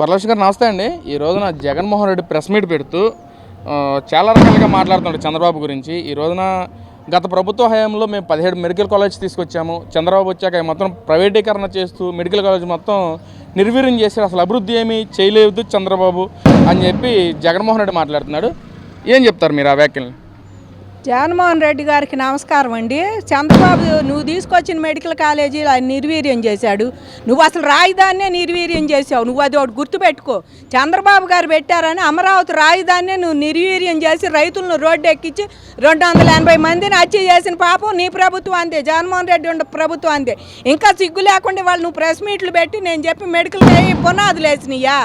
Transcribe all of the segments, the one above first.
వరలక్ష్మి గారు నమస్తే అండి. ఈ రోజున జగన్మోహన్ రెడ్డి ప్రెస్ మీట్ పెడుతూ చాలా రకాలుగా మాట్లాడుతున్నాడు చంద్రబాబు గురించి. ఈ రోజున గత ప్రభుత్వ హయాంలో మేము పదిహేడు మెడికల్ కాలేజ్ తీసుకొచ్చాము. చంద్రబాబు వచ్చాక మొత్తం ప్రైవేటీకరణ చేస్తూ మెడికల్ కాలేజ్ మొత్తం నిర్వీర్యం చేసి అసలు అభివృద్ధి ఏమీ చేయలేదు చంద్రబాబు అని చెప్పి జగన్మోహన్ రెడ్డి మాట్లాడుతున్నాడు. ఏం చెప్తారు మీరు ఆ వ్యాఖ్యల్ని? జగన్మోహన్ రెడ్డి గారికి నమస్కారం అండి. చంద్రబాబు నువ్వు తీసుకొచ్చిన మెడికల్ కాలేజీలు ఆయన నిర్వీర్యం చేశాడు. నువ్వు అసలు రాజధానినే నిర్వీర్యం చేసావు నువ్వు అది ఒకటి గుర్తుపెట్టుకో. చంద్రబాబు గారు పెట్టారని అమరావతి రాజధానినే నువ్వు నిర్వీర్యం చేసి రైతులను రోడ్డు ఎక్కించి రెండు వందల ఎనభై మందిని హత్య చేసిన పాపం నీ ప్రభుత్వం అందే జగన్మోహన్ రెడ్డి ఉండే ప్రభుత్వం అంతే. ఇంకా సిగ్గు లేకుండా వాళ్ళు నువ్వు ప్రెస్ మీట్లు పెట్టి నేను చెప్పి మెడికల్ పునాదులు వేసినయ్యా.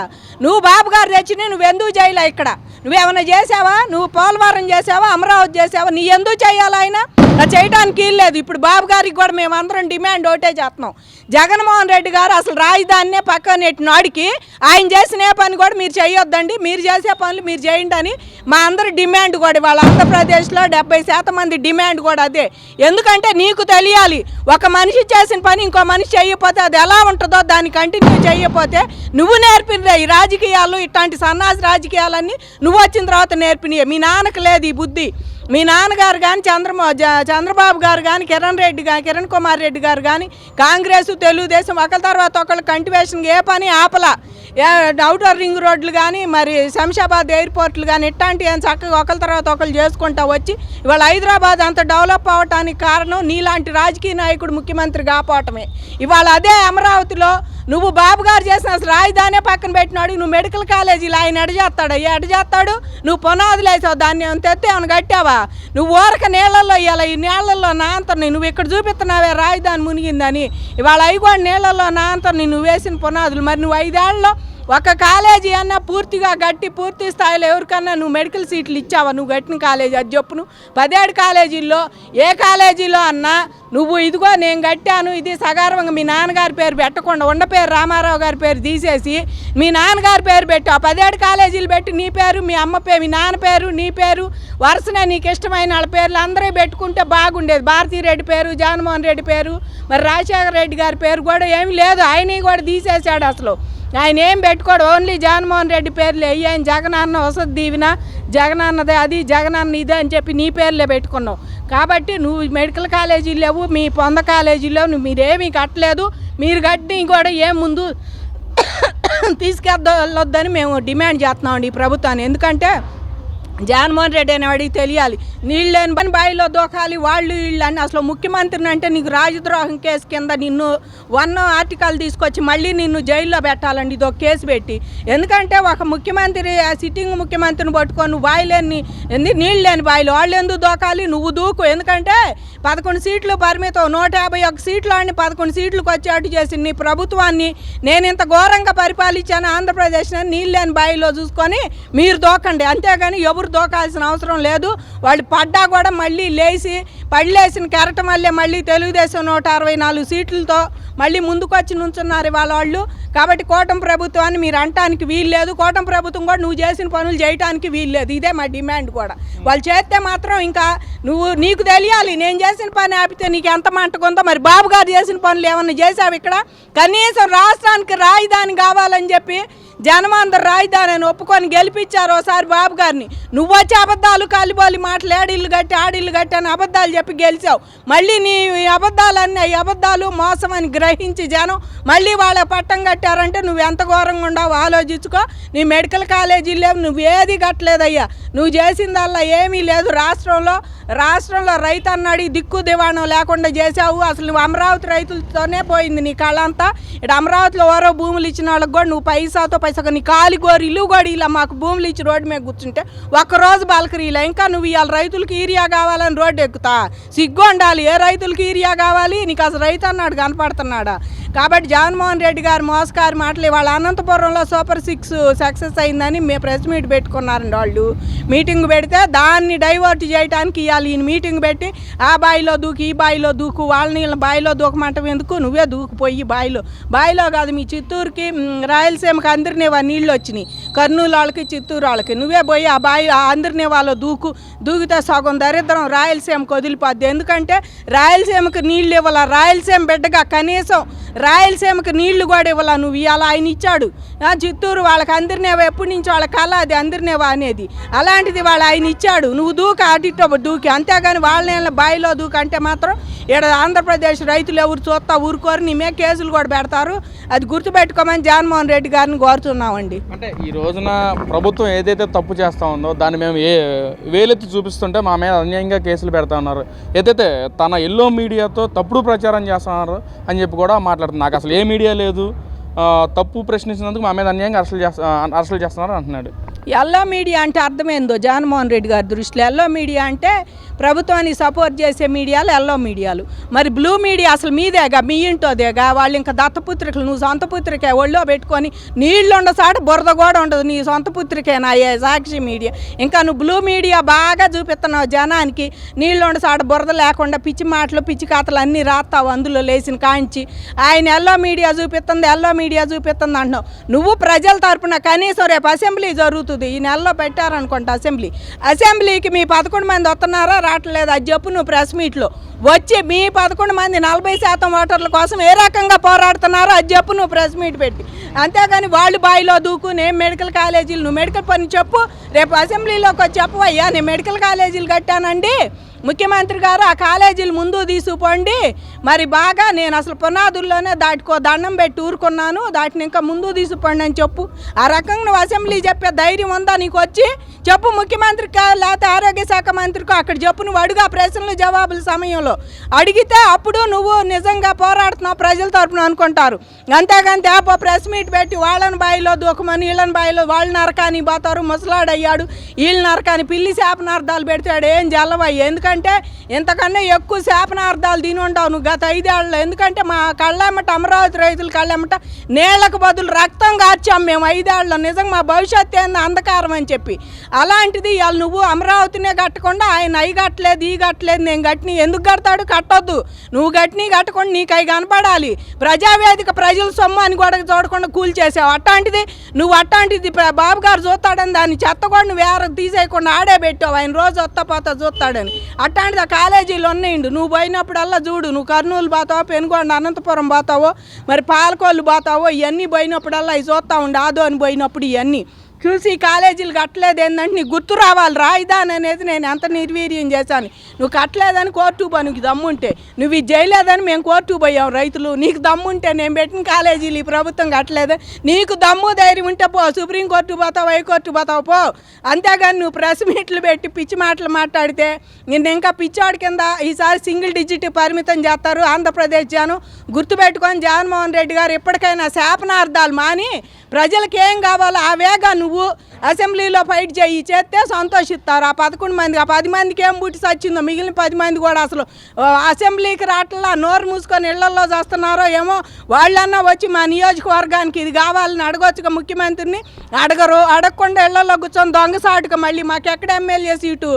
నువ్వు బాబు గారు తెచ్చిన నువ్వు ఎందుకు చేయలే ఇక్కడ? నువ్వేమైనా చేసావా నువ్వు పోలవరం చేసావా అమరావతి చేసావా నీ ఎందుకు చేయాలి ఆయన? అది చేయడానికి లేదు. ఇప్పుడు బాబు గారికి కూడా మేము అందరం డిమాండ్ ఒకటే చేస్తున్నాం. జగన్మోహన్ రెడ్డి గారు అసలు రాజధానినే పక్కన నాడికి ఆయన చేసిన పని కూడా మీరు చేయొద్దండి. మీరు చేసే పనులు మీరు చేయండి అని మా అందరి డిమాండ్ కూడా వాళ్ళ ఆంధ్రప్రదేశ్లో డెబ్బై శాతం మంది డిమాండ్ కూడా అదే. ఎందుకంటే నీకు తెలియాలి ఒక మనిషి చేసిన పని ఇంకో మనిషి చేయకపోతే అది ఎలా ఉంటుందో దాన్ని కంటిన్యూ చేయకపోతే నువ్వు నేర్పినదే ఈ రాజకీయాలు ఇట్లాంటి సన్నాసి రాజకీయాలన్నీ నువ్వు వచ్చిన తర్వాత నేర్పినవి మీ నాన్నకు లేదు ఈ బుద్ధి. మీ నాన్నగారు కానీ చంద్రమో చంద్రబాబు గారు కానీ కిరణ్ రెడ్డి కానీ కిరణ్ కుమార్ రెడ్డి గారు కానీ కాంగ్రెస్ తెలుగుదేశం ఒకరి తర్వాత ఒకళ్ళు కంటివేషన్ ఏ పని ఆపలా. అవుటర్ రింగ్ రోడ్లు కానీ మరి శంషాబాద్ ఎయిర్పోర్ట్లు కానీ ఇట్లాంటి ఏం చక్కగా ఒకరి తర్వాత ఒకళ్ళు చేసుకుంటా వచ్చి ఇవాళ హైదరాబాద్ అంత డెవలప్ అవ్వటానికి కారణం నీలాంటి రాజకీయ నాయకుడు ముఖ్యమంత్రి కాపోవటమే. ఇవాళ అదే అమరావతిలో నువ్వు బాబు గారు చేసిన అసలు రాజధానే పక్కన పెట్టినాడు నువ్వు మెడికల్ కాలేజీలో ఆయన ఎడజేత్తాడు అయ్యి అడచేస్తాడు నువ్వు పునాదులు వేసావు దాన్ని ఏమైనా తెత్తే ఏమైనా కట్టావా? నువ్వు ఊరక నీళ్ళల్లో ఇవాళ ఈ నీళ్ళల్లో నాంతని నువ్వు ఇక్కడ చూపిస్తున్నావే రాజధాని మునిగిందని. ఇవాళ అవి కూడా నీళ్ళల్లో నాంతని నువ్వు వేసిన పునాదులు. మరి నువ్వు ఐదేళ్ళలో ఒక కాలేజీ అన్నా పూర్తిగా గట్టి పూర్తి స్థాయిలో ఎవరికన్నా నువ్వు మెడికల్ సీట్లు ఇచ్చావా? నువ్వు కట్టిన కాలేజీ అది చెప్పును. పదిహేడు కాలేజీల్లో ఏ కాలేజీలో అన్నా నువ్వు ఇదిగో నేను కట్టాను ఇది సగర్వంగా మీ నాన్నగారి పేరు పెట్టకుండా ఉండ పేరు రామారావు గారి పేరు తీసేసి మీ నాన్నగారి పేరు పెట్టు. ఆ పదిహేడు కాలేజీలు పెట్టి నీ పేరు మీ అమ్మ పేరు మీ నాన్న పేరు నీ పేరు వరుసనే నీకు ఇష్టమైన వాళ్ళ పేర్లు అందరూ పెట్టుకుంటే బాగుండేది. భారతీ రెడ్డి పేరు జగన్మోహన్ రెడ్డి పేరు మరి రాజశేఖర రెడ్డి గారి పేరు కూడా ఏమీ లేదు. ఆయన కూడా తీసేశాడు అసలు. ఆయన ఏం పెట్టుకోడు. ఓన్లీ జగన్మోహన్ రెడ్డి పేర్లు. వెయ్యి ఆయన జగనన్న వసతి దీవిన జగనాన్నదే అది జగనాన్న ఇదే అని చెప్పి నీ పేర్లే పెట్టుకున్నావు. కాబట్టి నువ్వు మెడికల్ కాలేజీ లేవు మీ పొంద కాలేజీలో నువ్వు మీరేమీ కట్టలేదు. మీరు కట్టి కూడా ఏం ముందు తీసుకెళ్ళొద్దని మేము డిమాండ్ చేస్తున్నామండి ఈ ప్రభుత్వాన్ని. ఎందుకంటే జగన్మోహన్ రెడ్డి అనేవాడికి తెలియాలి. నీళ్ళు లేని పని బావిలో దూకాలి వాళ్ళు వీళ్ళు అని అసలు ముఖ్యమంత్రిని అంటే నీకు రాజద్రోహం కేసు కింద నిన్ను వన్ ఆర్టికల్ తీసుకొచ్చి మళ్ళీ నిన్ను జైల్లో పెట్టాలండి. ఇదో కేసు పెట్టి. ఎందుకంటే ఒక ముఖ్యమంత్రి ఆ సిట్టింగ్ ముఖ్యమంత్రిని పట్టుకొని నువ్వు బావి లేని ఎందు నీళ్ళు లేని బావిలు వాళ్ళు ఎందుకు దూకాలి? నువ్వు దూకు. ఎందుకంటే పదకొండు సీట్లు పరిమితం. నూట యాభై ఒక సీట్లు అని పదకొండు సీట్లకు వచ్చేటు చేసి నీ ప్రభుత్వాన్ని నేను ఇంత ఘోరంగా పరిపాలించాను ఆంధ్రప్రదేశ్ నీళ్ళు లేని బావిలో చూసుకొని మీరు దూకండి. అంతేగాని ఎవరు దూకాల్సిన అవసరం లేదు. వాళ్ళు పడ్డా కూడా మళ్ళీ లేచి పళ్ళేసిన కెరట మళ్ళీ మళ్ళీ తెలుగుదేశం నూట అరవై నాలుగు సీట్లతో మళ్ళీ ముందుకొచ్చి నుంచున్నారు వాళ్ళ వాళ్ళు. కాబట్టి కూటమి ప్రభుత్వాన్ని మీరు అంటానికి వీలు లేదు. కూటమి ప్రభుత్వం కూడా నువ్వు చేసిన పనులు చేయడానికి వీలు లేదు. ఇదే మా డిమాండ్ కూడా. వాళ్ళు చేస్తే మాత్రం ఇంకా నువ్వు నీకు తెలియాలి. నేను చేసిన పని ఆపితే నీకు ఎంత మంటకుందో మరి బాబు గారు చేసిన పనులు ఏమన్నా చేసావు ఇక్కడ? కనీసం రాష్ట్రానికి రాయిదాని కావాలని చెప్పి జనమందరు రాజధాని అని ఒప్పుకొని గెలిపించారు ఒకసారి బాబు గారిని. నువ్వు వచ్చి అబద్ధాలు కాలిపోలి మాటలు ఏడిల్లు కట్టి ఆడిల్లు కట్టి అని అబద్ధాలు చెప్పి గెలిచావు. మళ్ళీ నీ అబద్ధాలన్నీ ఈ అబద్ధాలు మోసం అని గ్రహించి జనం మళ్ళీ వాళ్ళ పట్టం కట్టారంటే నువ్వు ఎంత ఘోరంగా ఉండవు ఆలోచించుకో. నీ మెడికల్ కాలేజీ లేవు నువ్వు ఏది కట్టలేదయ్యా. నువ్వు చేసిందల్లా ఏమీ లేదు. రాష్ట్రంలో రాష్ట్రంలో రైతు అన్నాడు దిక్కు దివాణం లేకుండా చేసావు అసలు నువ్వు అమరావతి రైతులతోనే పోయింది నీ కళ అంతా. ఇక్కడ అమరావతిలో ఓరో భూములు ఇచ్చిన వాళ్ళకి కూడా నువ్వు పైసాతో పైసా నీ కాలి గోరు ఇల్లు కూడా ఇలా మాకు భూములు ఇచ్చి రోడ్డు మీద కూర్చుంటే ఒక్కరోజు బాలకరీలా ఇంకా నువ్వు ఇవాళ రైతులకి ఈరియా కావాలని రోడ్డు ఎక్కుతా. సిగ్గు ఉండాలి. ఏ రైతులకి ఈరియా కావాలి? నీకు అసలు రైతు అన్నాడు కనపడుతున్నాడా? కాబట్టి జగన్మోహన్ రెడ్డి గారు మోసకారి మాటలు వాళ్ళ అనంతపురంలో సూపర్ సిక్స్ సక్సెస్ అయిందని మే ప్రెస్ మీట్ పెట్టుకున్నారండి వాళ్ళు. మీటింగ్ పెడితే దాన్ని డైవర్ట్ చేయడానికి ఇవాళ ఈయన మీటింగ్ పెట్టి ఆ బాయిలో దూకి ఈ బాయిలో దూకు వాళ్ళ నీళ్ళ బాయిలో దూకమంటావు ఎందుకు? నువ్వే దూకిపోయి బాయిలో. బాయిలో కాదు మీ చిత్తూరుకి రాయలసీమకి అందరినీ వా నీళ్ళు వచ్చినాయి. కర్నూలు వాళ్ళకి చిత్తూరు వాళ్ళకి. నువ్వే పోయి ఆ బాయి ఆ అందరినీ వాళ్ళు దూకు దూకితే సగం దరిద్రం రాయలసీమకు వదిలిపోద్ది. ఎందుకంటే రాయలసీమకు నీళ్ళు ఇవ్వాల రాయలసీమ బిడ్డగా కనీసం రాయలసీమకు నీళ్ళు కూడా ఇవ్వాల నువ్వు? ఇవాళ ఆయన ఇచ్చాడు. చిత్తూరు వాళ్ళకి అందరినేవా ఎప్పటి నుంచి వాళ్ళ కళ అది అందరినేవా అనేది. అలాంటిది వాళ్ళు ఆయన ఇచ్చాడు. నువ్వు దూక అటు దూకి. అంతేగాని వాళ్ళని బాయిలో దూకంటే మాత్రం ఇక్కడ ఆంధ్రప్రదేశ్ రైతులు ఎవరు చూస్తా ఊరుకోరు నీ మీద కేసులు కూడా పెడతారు. అది గుర్తుపెట్టుకోమని జగన్మోహన్ రెడ్డి గారిని కోరుతున్నామండి. అంటే ఈ రోజున ప్రభుత్వం ఏదైతే తప్పు చేస్తా ఉందో దాన్ని మేము ఏ వేలెత్తి చూపిస్తుంటే మా మీద అన్యాయంగా కేసులు పెడతా ఉన్నారు. ఏదైతే తన ఎల్లో మీడియాతో తప్పుడు ప్రచారం చేస్తున్నారు అని చెప్పి కూడా మాట్లాడుతుంది నాకు అసలు ఏ మీడియా లేదు. తప్పు ప్రశ్నించినందుకు మా మీద అన్యాయంగా అరెస్టులు చేస్తా అరెస్టులు చేస్తున్నారు అంటున్నాడు. ఎల్లో మీడియా అంటే అర్థమైందో జగన్మోహన్ రెడ్డి గారి దృష్టిలో? ఎల్లో మీడియా అంటే ప్రభుత్వానికి సపోర్ట్ చేసే మీడియాలు ఎల్లో మీడియాలు. మరి బ్లూ మీడియా అసలు మీదేగా? మీ ఇంటోదేగా? వాళ్ళు ఇంకా దత్తపుత్రికలు నువ్వు సొంత పుత్రికే ఒళ్ళో పెట్టుకొని నీళ్ళు ఉండసాట బురద కూడా ఉండదు. నీ సొంత పుత్రికేనా ఏ సాక్షి మీడియా ఇంకా నువ్వు బ్లూ మీడియా బాగా చూపిస్తున్నావు జనానికి. నీళ్ళు ఉండసాట బురద లేకుండా పిచ్చి మాటలు పిచ్చి కథలు అన్నీ రాస్తావు అందులో లేచిన కాంచి. ఆయన ఎల్లో మీడియా చూపిస్తుంది ఎల్లో మీడియా చూపిస్తుంది అంటున్నావు. నువ్వు ప్రజల తరపున కనీసం రేపు అసెంబ్లీ జరుగుతుంది. ఈ నెలలో పెట్టారనుకుంటా అసెంబ్లీ అసెంబ్లీకి మీ పదకొండు మంది వస్తున్నారా? రావట్లేదు. అది చెప్పు నువ్వు ప్రెస్ మీట్లో వచ్చి మీ పదకొండు మంది నలభై శాతం ఓటర్ల కోసం ఏ రకంగా పోరాడుతున్నారో అది చెప్పు నువ్వు ప్రెస్ మీట్ పెట్టి. అంతేగాని వాళ్ళు బాయిలో దూకు నేను మెడికల్ కాలేజీలు నువ్వు మెడికల్ పని చెప్పు. రేపు అసెంబ్లీలోకి వచ్చి చెప్పు అయ్యా నేను మెడికల్ కాలేజీలు కట్టానండి. ముఖ్యమంత్రి గారు ఆ కాలేజీలు ముందు తీసుకుపోండి. మరి బాగా నేను అసలు పునాదుల్లోనే దాటికో దండం పెట్టి ఊరుకున్నాను. దాటిని ఇంకా ముందు తీసుకుపోండి అని చెప్పు. ఆ రకంగా నువ్వు అసెంబ్లీ చెప్పే ధైర్యం ఉందా నీకు వచ్చి? చెప్పు ముఖ్యమంత్రికి లేకపోతే ఆరోగ్య శాఖ మంత్రికో అక్కడ చెప్పు. నువ్వు అడుగు ఆ ప్రశ్నలు జవాబుల సమయంలో. అడిగితే అప్పుడు నువ్వు నిజంగా పోరాడుతున్నావు ప్రజల తరపున అనుకుంటారు. అంతేగాని తేపో ప్రెస్ మీట్ పెట్టి వాళ్ళని బాయిలో దూకమని వీళ్ళని బాయిలో వాళ్ళు నరకాని పోతారు ముసలాడయ్యాడు వీళ్ళు నరకాని పిల్లి శాపనార్థాలు పెడతాడు ఏం జల్లవయ్య? ఎందుకంటే ఇంతకన్నా ఎక్కువ శాపనార్థాలు తిని ఉండవు నువ్వు గత ఐదేళ్ళలో. ఎందుకంటే మా కళ్ళెమ్మట అమరావతి రైతుల కళ్ళెమ్మట నీళ్ళకు బదులు రక్తం కాచాం మేము ఐదేళ్ళలో. నిజంగా మా భవిష్యత్తు ఏంది అంధకారం అని చెప్పి. అలాంటిది ఇవాళ నువ్వు అమరావతినే కట్టకుండా ఆయన అయి కట్టలేదు ఈ కట్టలేదు నేను కట్టిని ఎందుకు కడతాడు? కట్టొద్దు. నువ్వు కట్టిని కట్టకుండా నీకు అవి కనపడాలి. ప్రజావేదిక ప్రజల సొమ్ము అని కూడా చూడకుండా కూల్ చేసావు. అట్లాంటిది నువ్వు అట్లాంటిది బాబు గారు చూస్తాడని దాన్ని చెత్త కూడా నువ్వు వేరే తీసేయకుండా ఆడే పెట్టావు. ఆయన రోజు వస్తా పోతా చూస్తాడని. అట్లాంటిది ఆ కాలేజీలు ఉన్నాయండి నువ్వు పోయినప్పుడల్లా చూడు నువ్వు కర్నూలు పోతావో పెనుగొండ అనంతపురం పోతావో మరి పాలకోళ్ళు పోతావో ఇవన్నీ పోయినప్పుడల్లా ఇవి చూస్తా ఉండి. ఆదో అని పోయినప్పుడు ఇవన్నీ చూసి కాలేజీలు కట్టలేదు ఏంటంటే నీకు గుర్తు రావాలి రాయిదాని అనేది నేను ఎంత నిర్వీర్యం చేశాను. నువ్వు కట్టలేదని కోర్టు పో నీకు దమ్ముంటే నువ్వు ఇది చేయలేదని మేము కోర్టు పోయాం రైతులు. నీకు దమ్ముంటే నేను పెట్టిన కాలేజీలు ఈ ప్రభుత్వం కట్టలేదు. నీకు దమ్ము ధైర్యం ఉంటే పో సుప్రీంకోర్టు పోతావు హైకోర్టు పోతావు పో. అంతేగాని నువ్వు ప్రెస్ మీట్లు పెట్టి పిచ్చి మాటలు మాట్లాడితే నిన్న ఇంకా పిచ్చాడి కింద ఈసారి సింగిల్ డిజిట్ పరిమితం చేస్తారు ఆంధ్రప్రదేశ్ జనం గుర్తుపెట్టుకొని జగన్మోహన్ రెడ్డి గారు ఎప్పటికైనా శాపనార్థాలు మాని ప్రజలకు ఏం కావాలో ఆ వేగా నువ్వు అసెంబ్లీలో ఫైట్ చేయి. చేస్తే సంతోషిస్తారు. ఆ పదకొండు మంది ఆ పది మందికి ఏం బుట్టి సచ్చిందో? మిగిలిన పది మంది కూడా అసలు అసెంబ్లీకి రావట్లా నోరు మూసుకొని ఇళ్ళలో చేస్తున్నారో ఏమో? వాళ్ళన్నా వచ్చి మా నియోజకవర్గానికి ఇది కావాలని అడగొచ్చుగా ముఖ్యమంత్రిని. అడగరు. అడగకుండా ఇళ్ళలో కూర్చొని దొంగసాటుగా మళ్ళీ మాకు ఎక్కడ ఎమ్మెల్యే సీటు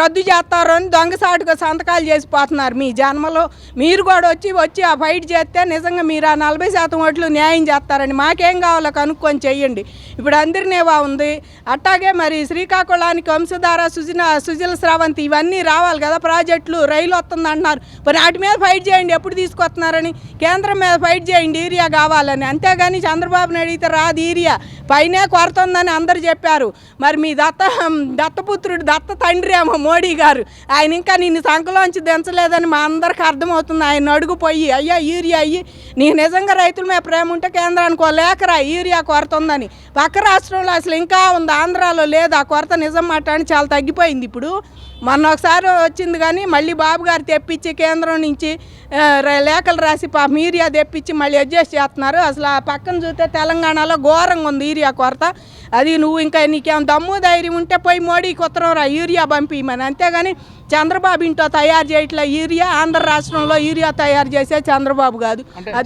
రద్దు చేస్తారో అని దొంగసాటుగా సంతకాలు చేసిపోతున్నారు మీ జన్మలో. మీరు కూడా వచ్చి వచ్చి ఆ ఫైట్ చేస్తే నిజంగా మీరు ఆ నలభై శాతం ఓట్లు న్యాయం చేస్తారని మాకేం కావాలో కనుక్కొని చెయ్యండి. ఇప్పుడు అందరినేవా ఉంది? అట్టాగే మరి శ్రీకాకుళానికి వంశధార సుజన సుజల స్రవంతి ఇవన్నీ రావాలి కదా ప్రాజెక్టులు రైలు వస్తుంది అంటున్నారు. మరి వాటి మీద ఫైట్ చేయండి ఎప్పుడు తీసుకొస్తున్నారని? కేంద్రం మీద ఫైట్ చేయండి ఏరియా కావాలని. అంతేగాని చంద్రబాబు అడిగితే రాదు ఏరియా. పైనే కొరత ఉందని అందరు చెప్పారు. మరి మీ దత్త దత్తపుత్రుడు దత్త తండ్రి ఏమో మోడీ గారు. ఆయన ఇంకా నిన్ను సంఖలోంచి దించలేదని మా అందరికి అర్థమవుతుంది. ఆయన అడుగుపోయి అయ్యా యూరియా అయ్యి నీకు నిజంగా రైతుల మీద ప్రేమ ఉంటే కేంద్రానికి లేకరా యూరియా యూరియా కొరత ఉందని. పక్క రాష్ట్రంలో అసలు ఇంకా ఉంది ఆంధ్రాలో లేదు. ఆ కొరత నిజం మాట అని చాలా తగ్గిపోయింది ఇప్పుడు. మొన్న ఒకసారి వచ్చింది కానీ మళ్ళీ బాబు గారు తెప్పించి కేంద్రం నుంచి ఆ, లేఖలు రాసి పాప యూరియా తెప్పించి మళ్ళీ అడ్జస్ట్ చేస్తున్నారు. అసలు ఆ పక్కన చూస్తే తెలంగాణలో ఘోరంగా ఉంది యూరియా కొరత. అది నువ్వు ఇంకా నీకేం దమ్ము ధైర్యం ఉంటే పోయి మోడీకి ఉత్తరం రా యూరియా పంపిమని. అంతేగాని చంద్రబాబు ఇంట్లో తయారు చేయట్లే యూరియా ఆంధ్ర రాష్ట్రంలో యూరియా తయారు చేసే చంద్రబాబు కాదు.